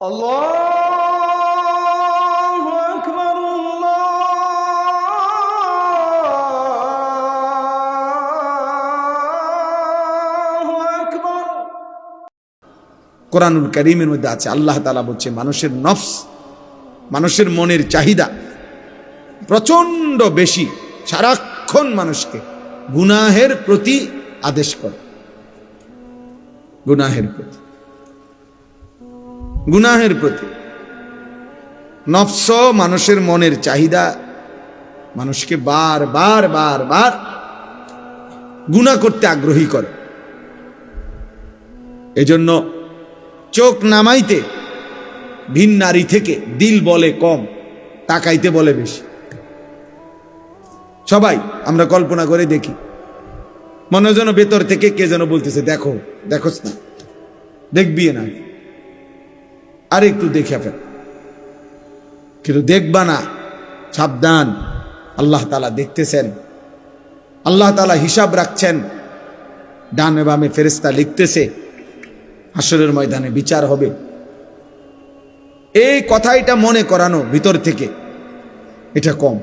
الله أكبر الله أكبر কোরআনুল করিমের মধ্যে আছে আল্লাহ তালা বলছে মানুষের নফস মানুষের মনের চাহিদা প্রচন্ড বেশি সারাক্ষণ মানুষকে গুনাহের প্রতি আদেশ করে গুনাহের প্রতি গুনাহের প্রতি। নফস মানুষের মনের চাহিদা। মানুষকে বার বার বার বার গুণা করতে আগ্রহী করে। এজন্য চোখ নামাইতে ভিন নারী থেকে দিল বলে কম, তাকাইতে বলে বেশি। সবাই, আমরা কল্পনা করে দেখি। মনে যেন ভেতর থেকে কে যেন বলতেছে, দেখো, দেখোস না। দেখবি না। আর একটু দেখে ফেল। কিন্তু দেখবা না, সাবধান। আল্লাহ তালা দেখতেছেন। আল্লাহ তালা হিসাব রাখছেন। ডানে বামে ফেরেস্তা লিখতেছে হাসরের ময়দানে বিচার হবে। এই কথাইটা মনে করানো ভিতর থেকে, এটা কম।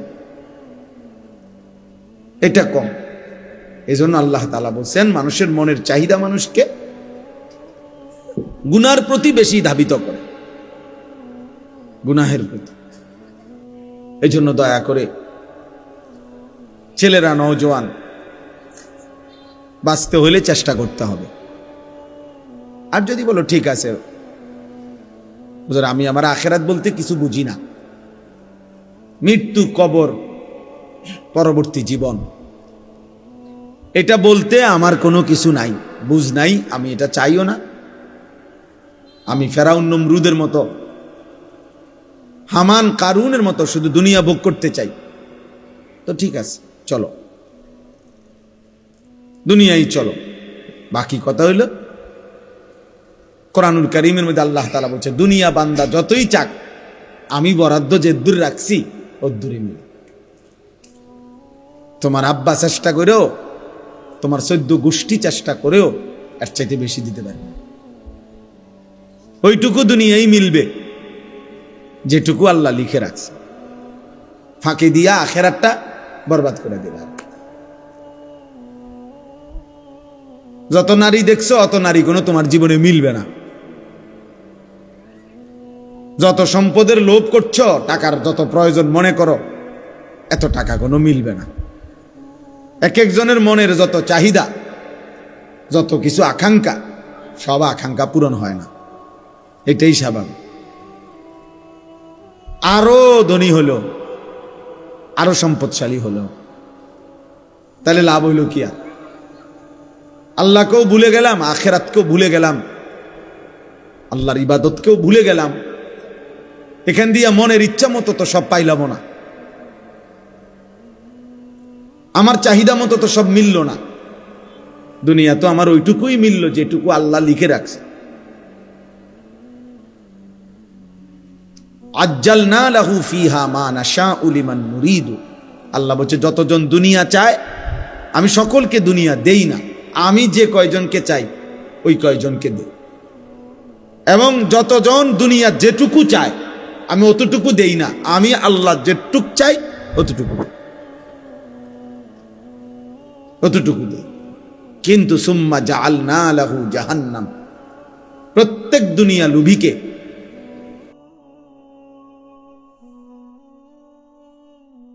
এটা কম। এই জন্য আল্লাহ তালা বলছেন, মানুষের মনের চাহিদা মানুষকে গুনার প্রতি বেশি ধাবিত করে। গুনাহের প্রতি। এই জন্য দয়া করে ছেলেরা, নওজোয়ান, বাঁচতে হলে চেষ্টা করতে হবে। আর যদি বলো, ঠিক আছে আমি আমার আখেরাত বলতে কিছু বুঝি না। মৃত্যু কবর, পরবর্তী জীবন। এটা বলতে আমার কোনো কিছু নাই, বুঝ নাই, আমি এটা চাইও না। আমি ফেরাউন নমরুদের মতো হামান কারুনের মতো শুধু দুনিয়া ভোগ করতে চাই। তো ঠিক আছে, চলো। দুনিয়াই চলো। বাকি কথা হইল, কোরআনুল করিমের মধ্যে আল্লাহ তালা বলছে, দুনিয়া বান্দা যতই চাক, আমি বরাদ্দ যে দূর রাখছি ও দূরে মিল তোমার আব্বা চেষ্টা করেও, তোমার সদ্য গোষ্ঠী চেষ্টা করেও, এর চাইতে বেশি দিতে পারবে ওইটুকু দুনিয়াই মিলবে। যেটুকু আল্লাহ লিখে রাখছে। ফাঁকি দিয়া আখেরাতটা বরবাদ করে দেবে। যত নারী দেখছ, অত নারী কোনো তোমার জীবনে মিলবে না। যত সম্পদের লোভ করছ, টাকার যত প্রয়োজন, মনে করো, এত টাকা কোনো মিলবে না। এক একজনের মনের যত চাহিদা, যত কিছু আকাঙ্ক্ষা, সব আকাঙ্ক্ষা পূরণ হয় না। এটাই স্বাভাবিক। আরও ধনী হলো, আরও সম্পদশালী হলো। তাহলে লাভ হইল কি আর? আল্লাহকেও ভুলে গেলাম, আখেরাতকেও ভুলে গেলাম, আল্লাহর ইবাদতকেও ভুলে গেলাম। এখান দিয়ে মনের ইচ্ছা মতো তো সব পাইলাম না। আমার চাহিদা মতো তো সব মিলল না। দুনিয়া তো আমার ওইটুকুই মিলল, যেটুকু আল্লাহ লিখে রাখছে। আজ্জাল না লাহু ফিহা মা নাশা উলিমান মুরিদু আল্লাহ বলছে, যতজন দুনিয়া চায়, আমি সকলকে দুনিয়া দেই না। আমি যে কয়জনকে চাই, ওই কয়জনকে দেই। এবং যতজন দুনিয়া যেটুকু চায়, আমি অতটুকু দেই না। আমি আল্লাহ যেটুক চাই, অতটুকু। অতটুকু দেই। কিন্তু সুম্মা জাআল না লাহু জাহান্নাম। প্রত্যেক দুনিয়া লুভিকে